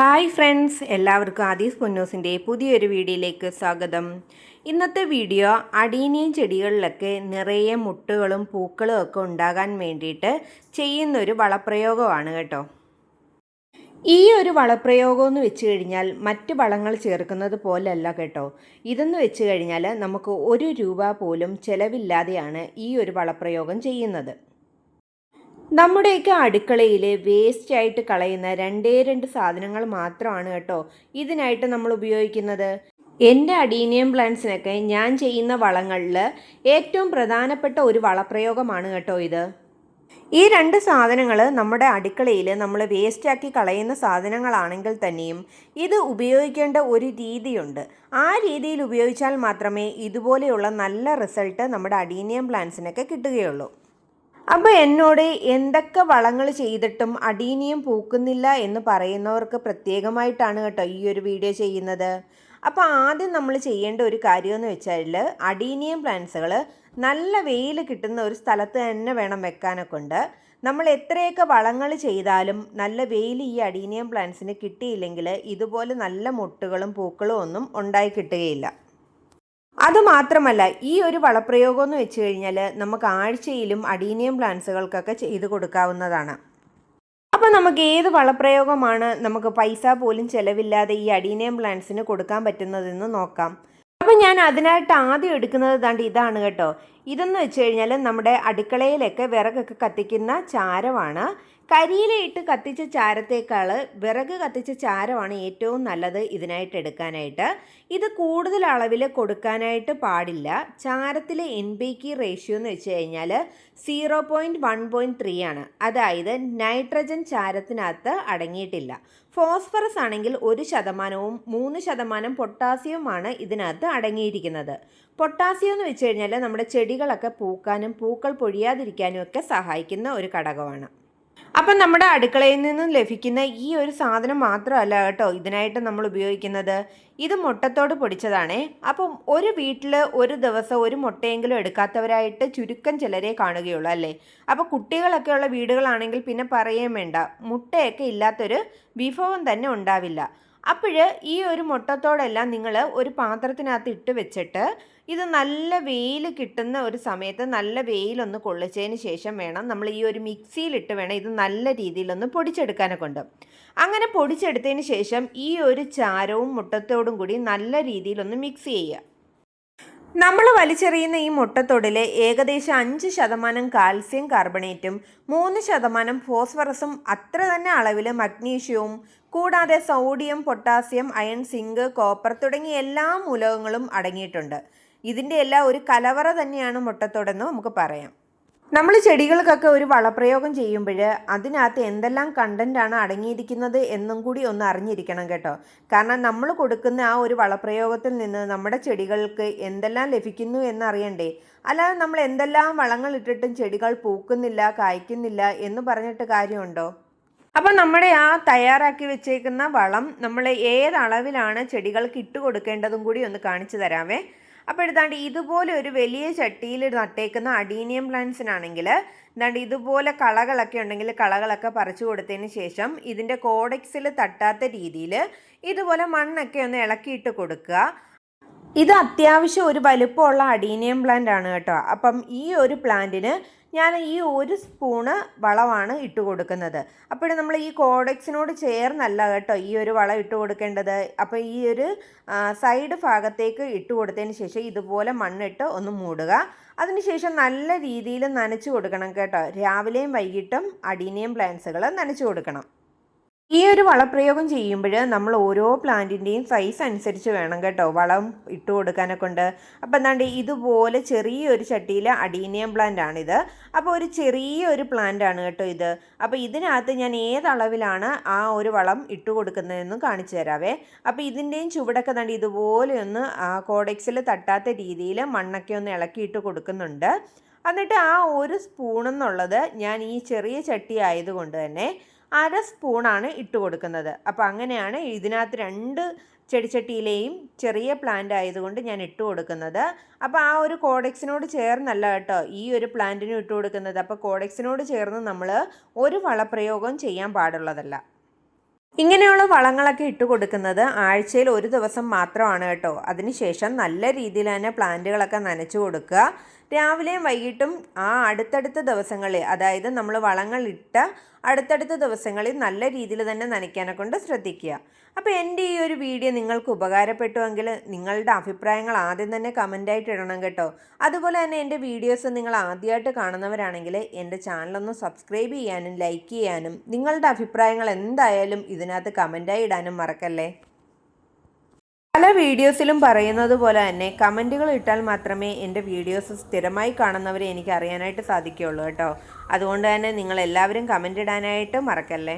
Hi friends എല്ലാവർക്കും ആദീസ് പൊന്നൂസിന്റെ പുതിയൊരു വീഡിയോയിലേക്ക് സ്വാഗതം. ഇന്നത്തെ വീഡിയോ അടീനിയം ചെടികളിലൊക്കെ നിറയെ മുട്ടുകളും പൂക്കളും ഒക്കെ ഉണ്ടാകാൻ വേണ്ടിയിട്ട് ചെയ്യുന്നൊരു വളപ്രയോഗമാണ് കേട്ടോ. ഈ ഒരു വളപ്രയോഗം എന്ന് വെച്ച് കഴിഞ്ഞാൽ മറ്റ് വളങ്ങൾ ചേർക്കുന്നത് പോലല്ല കേട്ടോ. ഇതെന്ന് വെച്ച് കഴിഞ്ഞാൽ നമുക്ക് ഒരു രൂപ പോലും ചിലവില്ലാതെയാണ് ഈ ഒരു വളപ്രയോഗം ചെയ്യുന്നത്. നമ്മുടെയൊക്കെ അടുക്കളയിൽ വേസ്റ്റ് ആയിട്ട് കളയുന്ന രണ്ടേ രണ്ട് സാധനങ്ങൾ മാത്രമാണ് കേട്ടോ ഇതിനായിട്ട് നമ്മൾ ഉപയോഗിക്കുന്നത്. എന്റെ അഡീനിയം പ്ലാന്റ്സിനൊക്കെ ഞാൻ ചെയ്യുന്ന വളങ്ങളിൽ ഏറ്റവും പ്രധാനപ്പെട്ട ഒരു വളപ്രയോഗമാണ് കേട്ടോ ഇത്. ഈ രണ്ട് സാധനങ്ങൾ നമ്മുടെ അടുക്കളയിൽ നമ്മൾ വേസ്റ്റാക്കി കളയുന്ന സാധനങ്ങളാണെങ്കിൽ തന്നെയും ഇത് ഉപയോഗിക്കേണ്ട ഒരു രീതിയുണ്ട്. ആ രീതിയിൽ ഉപയോഗിച്ചാൽ മാത്രമേ ഇതുപോലെയുള്ള നല്ല റിസൾട്ട് നമ്മുടെ അഡീനിയം പ്ലാന്റ്സിനൊക്കെ കിട്ടുകയുള്ളൂ. അപ്പോൾ എന്നോട് എന്തൊക്കെ വളങ്ങൾ ചെയ്തിട്ടും അടീനിയം പൂക്കുന്നില്ല എന്ന് പറയുന്നവർക്ക് പ്രത്യേകമായിട്ടാണ് കേട്ടോ ഈ ഒരു വീഡിയോ ചെയ്യുന്നത്. അപ്പോൾ ആദ്യം നമ്മൾ ചെയ്യേണ്ട ഒരു കാര്യമെന്ന് വെച്ചാൽ അടീനിയം പ്ലാന്റ്സുകൾ നല്ല വെയിൽ കിട്ടുന്ന ഒരു സ്ഥലത്ത് തന്നെ വേണം വെക്കാനൊക്കെ ഉണ്ട്. നമ്മൾ എത്രയൊക്കെ വളങ്ങൾ ചെയ്താലും നല്ല വെയിൽ ഈ അടീനിയം പ്ലാന്റ്സിന് കിട്ടിയില്ലെങ്കിൽ ഇതുപോലെ നല്ല മുട്ടുകളും പൂക്കളും ഒന്നും ഉണ്ടായി കിട്ടുകയില്ല. അതുമാത്രമല്ല ഈ ഒരു വളപ്രയോഗം എന്ന് വെച്ച് കഴിഞ്ഞാൽ നമുക്ക് ആഴ്ചയിലും അഡീനിയം പ്ലാന്റ്സുകൾക്കൊക്കെ ചെയ്ത് കൊടുക്കാവുന്നതാണ്. അപ്പോൾ നമുക്ക് ഏത് വളപ്രയോഗമാണ് നമുക്ക് പൈസ പോലും ചിലവില്ലാതെ ഈ അഡീനിയം പ്ലാന്റ്സിന് കൊടുക്കാൻ പറ്റുന്നതെന്ന് നോക്കാം. അപ്പോൾ ഞാൻ അതിനായിട്ട് ആദ്യം എടുക്കുന്നത് ഇതാണ് കേട്ടോ. ഇതെന്ന് വെച്ച് കഴിഞ്ഞാൽ നമ്മുടെ അടുക്കളയിലൊക്കെ വിറകൊക്കെ കത്തിക്കുന്ന ചാരമാണ്. കരിയിലയിട്ട് കത്തിച്ച ചാരത്തേക്കാൾ വിറക് കത്തിച്ച ചാരമാണ് ഏറ്റവും നല്ലത് ഇതിനായിട്ട് എടുക്കാനായിട്ട്. ഇത് കൂടുതൽ അളവിൽ കൊടുക്കാനായിട്ട് പാടില്ല. ചാരത്തിലെ എൻ ബി കി റേഷ്യോ എന്ന് വെച്ച് കഴിഞ്ഞാൽ zero point one point three ആണ്. അതായത് നൈട്രജൻ ചാരത്തിനകത്ത് അടങ്ങിയിട്ടില്ല. ഫോസ്ഫറസ് ആണെങ്കിൽ ഒരു ശതമാനവും മൂന്ന് ശതമാനം പൊട്ടാസ്യവുമാണ് ഇതിനകത്ത് അടങ്ങിയിരിക്കുന്നത്. പൊട്ടാസ്യം എന്ന് വെച്ച് കഴിഞ്ഞാൽ നമ്മുടെ ചെടികളൊക്കെ പൂക്കാനും പൂക്കൾ പൊഴിയാതിരിക്കാനും ഒക്കെ സഹായിക്കുന്ന ഒരു ഘടകമാണ്. അപ്പം നമ്മുടെ അടുക്കളയിൽ നിന്നും ലഭിക്കുന്ന ഈ ഒരു സാധനം മാത്രമല്ല കേട്ടോ ഇതിനായിട്ട് നമ്മൾ ഉപയോഗിക്കുന്നത്. ഇത് മുട്ടത്തോട് പൊടിച്ചതാണേ. അപ്പം ഒരു വീട്ടിൽ ഒരു ദിവസം ഒരു മുട്ടയെങ്കിലും എടുക്കാത്തവരായിട്ട് ചുരുക്കം ചിലരെ കാണുകയുള്ളൂ അല്ലേ? അപ്പോൾ കുട്ടികളൊക്കെ ഉള്ള വീടുകളാണെങ്കിൽ പിന്നെ പറയുകയും വേണ്ട. മുട്ടയൊക്കെ ഇല്ലാത്തൊരു വിഭവം തന്നെ ഉണ്ടാവില്ല. അപ്പോൾ ഈ ഒരു മുട്ടത്തോടെല്ലാം നിങ്ങൾ ഒരു പാത്രത്തിനകത്ത് ഇട്ട് വെച്ചിട്ട് ഇത് നല്ല വെയിൽ കിട്ടുന്ന ഒരു സമയത്ത് നല്ല വെയിലൊന്ന് കൊള്ളിച്ചതിന് ശേഷം വേണം നമ്മൾ ഈ ഒരു മിക്സിയിലിട്ട് വേണം ഇത് നല്ല രീതിയിലൊന്ന് പൊടിച്ചെടുക്കാനൊക്കെ ഉണ്ട് അങ്ങനെ പൊടിച്ചെടുത്തതിന് ശേഷം ഈ ഒരു ചാരവും മുട്ടത്തോടും കൂടി നല്ല രീതിയിലൊന്ന് മിക്സ് ചെയ്യുക. നമ്മൾ വലിച്ചെറിയുന്ന ഈ മുട്ടത്തോടിൽ ഏകദേശം അഞ്ച് ശതമാനം കാൽസ്യം കാർബണേറ്റും മൂന്ന് ശതമാനം ഫോസ്ഫറസും അത്ര തന്നെ അളവിൽ മഗ്നീഷ്യവും കൂടാതെ sodium potassium iron zinc copper തുടങ്ങിയ എല്ലാ മൂലകങ്ങളും അടങ്ങിയിട്ടുണ്ട്. ഇതിന്റെ എല്ലാം ഒരു കലവറ തന്നെയാണ് മുട്ടത്തോടെന്ന് നമുക്ക് പറയാം. നമ്മൾ ചെടികൾക്കൊക്കെ ഒരു വളപ്രയോഗം ചെയ്യുമ്പോൾ അതിനകത്ത് എന്തെല്ലാം കണ്ടന്റാണ് അടങ്ങിയിരിക്കുന്നത് എന്നും കൂടി ഒന്ന് അറിഞ്ഞിരിക്കണം കേട്ടോ. കാരണം നമ്മൾ കൊടുക്കുന്ന ആ ഒരു വളപ്രയോഗത്തിൽ നിന്ന് നമ്മുടെ ചെടികൾക്ക് എന്തെല്ലാം ലഭിക്കുന്നു എന്നറിയണ്ടേ. അല്ലാതെ നമ്മൾ എന്തെല്ലാം വളങ്ങൾ ഇട്ടിട്ടും ചെടികൾ പൂക്കുന്നില്ല കായ്ക്കുന്നില്ല എന്ന് പറഞ്ഞിട്ട് കാര്യമുണ്ടോ? അപ്പോൾ നമ്മുടെ ആ തയ്യാറാക്കി വെച്ചേക്കുന്ന വളം നമ്മൾ ഏത് അളവിലാണ് ചെടികൾക്ക് ഇട്ട് കൊടുക്കേണ്ടതും കൂടി ഒന്ന് കാണിച്ചു തരാമേ അപ്പോൾ എടുത്താണ്ട് ഇതുപോലെ ഒരു വലിയ ചട്ടിയിൽ നട്ടേക്കുന്ന അഡീനിയം പ്ലാന്റ്സിനാണെങ്കിൽ എന്താണ്ട് ഇതുപോലെ കളകളൊക്കെ ഉണ്ടെങ്കിൽ കളകളൊക്കെ പറിച്ചു കൊടുത്തതിന് ശേഷം ഇതിന്റെ കോഡക്സിൽ തട്ടാത്ത രീതിയിൽ ഇതുപോലെ മണ്ണൊക്കെ ഒന്ന് ഇളക്കിയിട്ട് കൊടുക്കുക. ഇത് അത്യാവശ്യം ഒരു വലുപ്പമുള്ള അഡീനിയം പ്ലാന്റ് ആണ് കേട്ടോ. അപ്പം ഈ ഒരു പ്ലാന്റിന് ഞാൻ ഈ ഒരു സ്പൂണ് വളമാണ് ഇട്ട് കൊടുക്കുന്നത്. അപ്പോൾ നമ്മൾ ഈ കോഡക്സിനോട് ചേർന്നല്ല കേട്ടോ ഈ ഒരു വളം ഇട്ട് കൊടുക്കേണ്ടത്. അപ്പോൾ ഈ ഒരു സൈഡ് ഭാഗത്തേക്ക് ഇട്ട് കൊടുത്തതിന് ശേഷം ഇതുപോലെ മണ്ണിട്ട് ഒന്ന് മൂടുക. അതിനുശേഷം നല്ല രീതിയിൽ നനച്ചു കൊടുക്കണം കേട്ടോ. രാവിലെയും വൈകിട്ടും അഡീനിയം പ്ലാന്റ്സുകൾ നനച്ചു കൊടുക്കണം. ഈ ഒരു വളപ്രയോഗം ചെയ്യുമ്പോൾ നമ്മൾ ഓരോ പ്ലാന്റിന്റെയും സൈസ് അനുസരിച്ച് വേണം കേട്ടോ. വളം ഇട്ട് കൊടുക്കാനൊക്കെ ഉണ്ട്. അപ്പോൾ എന്താണ്ട് ഇതുപോലെ ചെറിയൊരു ചട്ടിയിൽ അഡീനിയം പ്ലാന്റ് ആണിത്. അപ്പോൾ ഒരു ചെറിയൊരു പ്ലാന്റ് ആണ് കേട്ടോ ഇത്. അപ്പോൾ ഇതിനകത്ത് ഞാൻ ഏതളവിലാണ് ആ ഒരു വളം ഇട്ട് കൊടുക്കുന്നതെന്ന് കാണിച്ചു തരാവേ. അപ്പോൾ ഇതിന്റെയും ചുവടൊക്കെ തണ്ട് ഇതുപോലെ ഒന്ന് കോഡെക്സിൽ തട്ടാത്ത രീതിയിൽ മണ്ണൊക്കെ ഒന്ന് ഇളക്കിയിട്ട് കൊടുക്കുന്നുണ്ട്. എന്നിട്ട് ആ ഒരു സ്പൂണെന്നുള്ളത് ഞാൻ ഈ ചെറിയ ചട്ടി ആയതുകൊണ്ട് തന്നെ അര സ്പൂണാണ് ഇട്ട് കൊടുക്കുന്നത്. അപ്പോൾ അങ്ങനെയാണ് ഇതിനകത്ത് രണ്ട് ചെടിച്ചട്ടിയിലെയും ചെറിയ പ്ലാന്റ് ആയതുകൊണ്ട് ഞാൻ ഇട്ട് കൊടുക്കുന്നത്. അപ്പോൾ ആ ഒരു കോഡെക്സിനോട് ചേർന്നല്ല കേട്ടോ ഈ ഒരു പ്ലാന്റിനും ഇട്ട് കൊടുക്കുന്നത്. അപ്പോൾ കോഡെക്സിനോട് ചേർന്ന് നമ്മൾ ഒരു വളപ്രയോഗം ചെയ്യാൻ പാടുള്ളതല്ല. ഇങ്ങനെയുള്ള വളങ്ങളൊക്കെ ഇട്ട് കൊടുക്കുന്നത് ആഴ്ചയിൽ ഒരു ദിവസം മാത്രമാണ് കേട്ടോ. അതിനുശേഷം നല്ല രീതിയിൽ തന്നെ പ്ലാന്റുകളൊക്കെ നനച്ചു കൊടുക്കുക. രാവിലെയും വൈകിട്ടും ആ അടുത്തടുത്ത ദിവസങ്ങളിൽ അതായത് നമ്മൾ വളങ്ങൾ ഇട്ട അടുത്തടുത്ത ദിവസങ്ങളിൽ നല്ല രീതിയിൽ തന്നെ നനയ്ക്കാനെ കൊണ്ട് ശ്രദ്ധിക്കുക. അപ്പോൾ എന്റെ ഈ ഒരു വീഡിയോ നിങ്ങൾക്ക് ഉപകാരപ്പെട്ടുവെങ്കിൽ നിങ്ങളുടെ അഭിപ്രായങ്ങൾ ആദ്യം തന്നെ കമന്റായിട്ട് ഇടണം കേട്ടോ. അതുപോലെ തന്നെ എന്റെ വീഡിയോസ് നിങ്ങൾ ആദ്യമായിട്ട് കാണുന്നവരാണെങ്കിൽ എന്റെ ചാനലൊന്ന് സബ്സ്ക്രൈബ് ചെയ്യാനും ലൈക്ക് ചെയ്യാനും നിങ്ങളുടെ അഭിപ്രായങ്ങൾ എന്തായാലും ഇതിനകത്ത് കമന്റായി ഇടാനും മറക്കല്ലേ? വീഡിയോസിലും പറയുന്നത് പോലെ തന്നെ കമന്റുകൾ ഇട്ടാൽ മാത്രമേ എന്റെ വീഡിയോസ് സ്ഥിരമായി കാണുന്നവരെ എനിക്ക് അറിയാനായിട്ട് സാധിക്കുകയുള്ളൂ കേട്ടോ. അതുകൊണ്ട് തന്നെ നിങ്ങൾ എല്ലാവരും കമന്റ് ഇടാനായിട്ട് മറക്കല്ലേ?